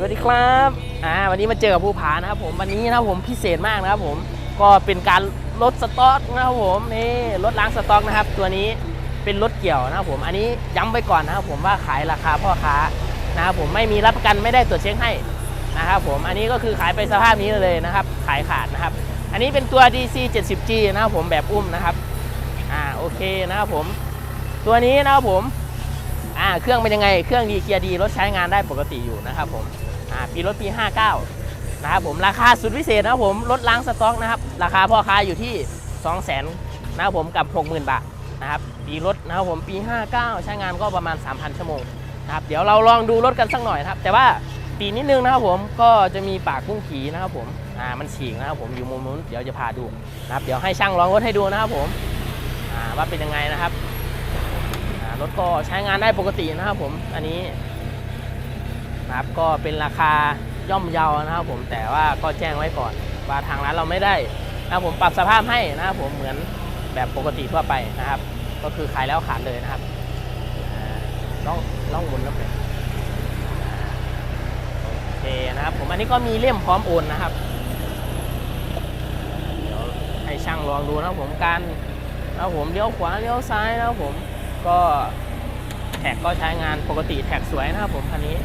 สวัสดีครับอ่าวันนี้มาเจอกับภูผานะครับผมวันนี้นะครับผมพิเศษมากนะครับผมก็เป็นการลดสต็อกนะครับผมนี่ลดล้างสต็อกนะครับ ตัวนี้เป็นรถเกี่ยวนะครับผมอันนี้ย้ำไปก่อนนะครับผมว่าขายราคาพ่อค้านะครับผมไม่มีรับประกันไม่ได้ตรวจเช็คให้นะครับผมอันนี้ก็คือขายไปสภาพนี้เลยนะครับ ขายขาดนะครับ อันนี้เป็นตัว DC 70G นะครับผมแบบอุ้มนะครับอ่าโอเคนะครับผมตัวนี้นะครับผมอ่าเครื่องเป็นยังไง เครื่องดีเกียร์ดีรถใช้งานได้ปกติอยู่นะครับผม อ่าปีรถปี 59 นะครับผมราคาสุดพิเศษนะครับผมลดล้างสต็อกนะครับ ราคาพ่อค้าอยู่ที่ 2 0 0 0 0นนะครับผมกับ 60,000 บาทนะครับปีรถนะครับผมปี 59 ใช้งานก็ประมาณ 3,000 ชั่วโมงนะครับเดี๋ยวเราลองดูรถกันสักหน่อยครับ แต่ว่าปีนิดนึงนะครับผมก็จะมีปากกุ้งขีนะครับผมอ่ามันฉีกนะครับผมอยู่มุมนู้นเดี๋ยวจะพาดูนะครับเดี๋ยวให้ช่างลองรถให้ดูนะครับผมอ่าว่าเป็นยังไงนะครับรถก็ใช้งานได้ปกตินะครับผม อันนี้ นะครับ ก็เป็นราคาย่อมเยานะครับผมแต่ว่าก็แจ้งไว้ก่อน ว่าทางร้านเราไม่ได้นะครับผมปรับสภาพให้นะครับผมเหมือนแบบปกติทั่วไปนะครับ ก็คือขายแล้วขาดเลยนะครับล่องล่องหมุนแล้วเลยโอเคนะครับ ผมอันนี้ก็มีเล่มพร้อมโอนนะครับเดี๋ยวให้ช่างลองดูนะครับผมการนะผมเลี้ยวขวาเลี้ยวซ้ายนะครับผมก็แท็กก็ใช้งานปกติแท็กสวยนะครับผมคันนี้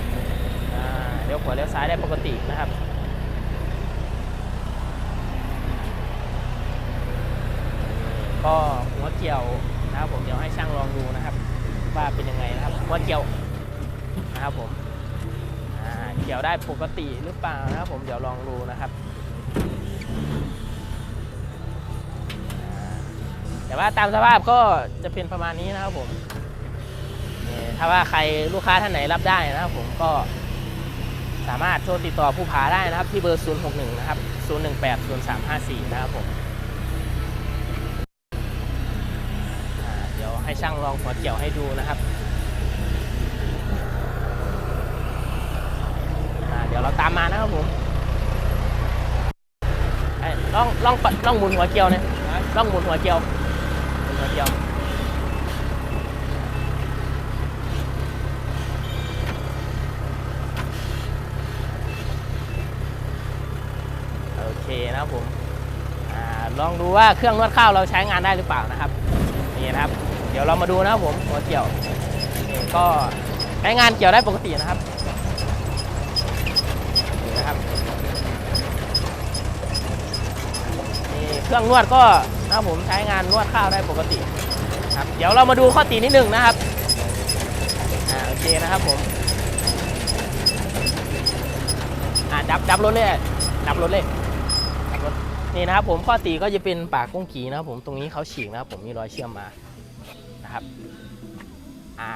ลี้ยวขวาเลี้ยวซ้ายได้ปกตินะครับก็หัวเกี่ยวนะครับผมเดี๋ยวให้ช่างลองดูนะครับ ว่าเป็นยังไงนะครับหัวเกี่ยวนะครับผมเกี่ยวได้ปกติหรือเปล่านะครับ ผมเดี๋ยวลองดูนะครับ แต่ว่าตามสภาพก็จะเป็นประมาณนี้นะครับผมถ้าว่าใครลูกค้าท่านไหนรับได้นะครับผมก็ สามารถโทรติดต่อผู้ผาได้นะครับ ที่เบอร์ 061 นะครับ 018 0354 นะครับผมเดี๋ยวให้ช่างลองหัวเกี่ยวให้ดูนะครับเดี๋ยวเราตามมานะครับผมไอ้ลองลองปัดลองหมุนหัวเกี่ยวเนี่ยลองหมุนหัวเกี่ยวหมุนหัวเกี่ยวโอเค นะครับผมอลองดูว่าเครื่องนวดข้าวเราใช้งานได้หรือเปล่านะครับนี่นะครับ เดี๋ยวเรามาดูนะครับผมหัวเกี่ยวก็ใช้งานเกี่ยวได้ปกตินะครับนี่นะครับนี่เครื่องนวดก็นะครับผมใช้งานนวดข้าวได้ปกติครับเดี๋ยวเรามาดูข้อตีนิดหนึ่งนะครับอ่าโอเคนะครับผมอ่าดับดับรถเลยดับรถเลย นี่นะครับผมข้อตีก็จะเป็นปากกุ้งกีนะครับผมตรงนี้เขาฉีกนะครับผมมีรอยเชื่อมมานะครับอ่า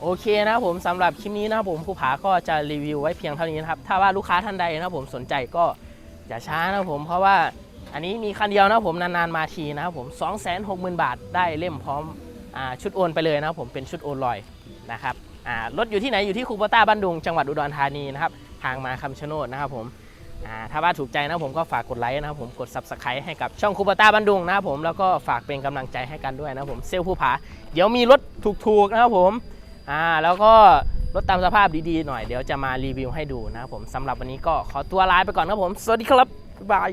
โอเคนะครับผมสำหรับคลิปนี้นะครับผมผู้ผาก็จะรีวิวไว้เพียงเท่านี้นะครับถ้าว่าลูกค้าท่านใดนะครับผมสนใจก็อย่าช้านะครับผมเพราะว่าอันนี้มีคันเดียวนะครับผมนานๆมาทีนะครับผม260,000 บาทได้เล่มพร้อมอชุดโอนไปเลยนะครับผมเป็นชุดโอนลอยนะครับรถอยู่ที่ไหนอยู่ที่คูปต้าบ้านดุงจังหวัดอุดรธานีนะครับทางมาคำชะโนดนะครับผม ถ้าว่าถูกใจนะผมก็ฝากกดไลค์นะครับผมกด subscribe ให้กับช่องคูปต้าบันดุงนะครับผมแล้วก็ฝากเป็นกำลังใจให้กันด้วยนะครับผมเซลลผู้ผา เดี๋ยวมีรถถูกๆนะครับผมอ่าแล้วก็รถตามสภาพดีๆหน่อยเดี๋ยวจะมารีวิวให้ดูนะครับผมสำหรับวันนี้ก็ขอตัวลาไปก่อนครับผม สวัสดีครับ บ๊ายบาย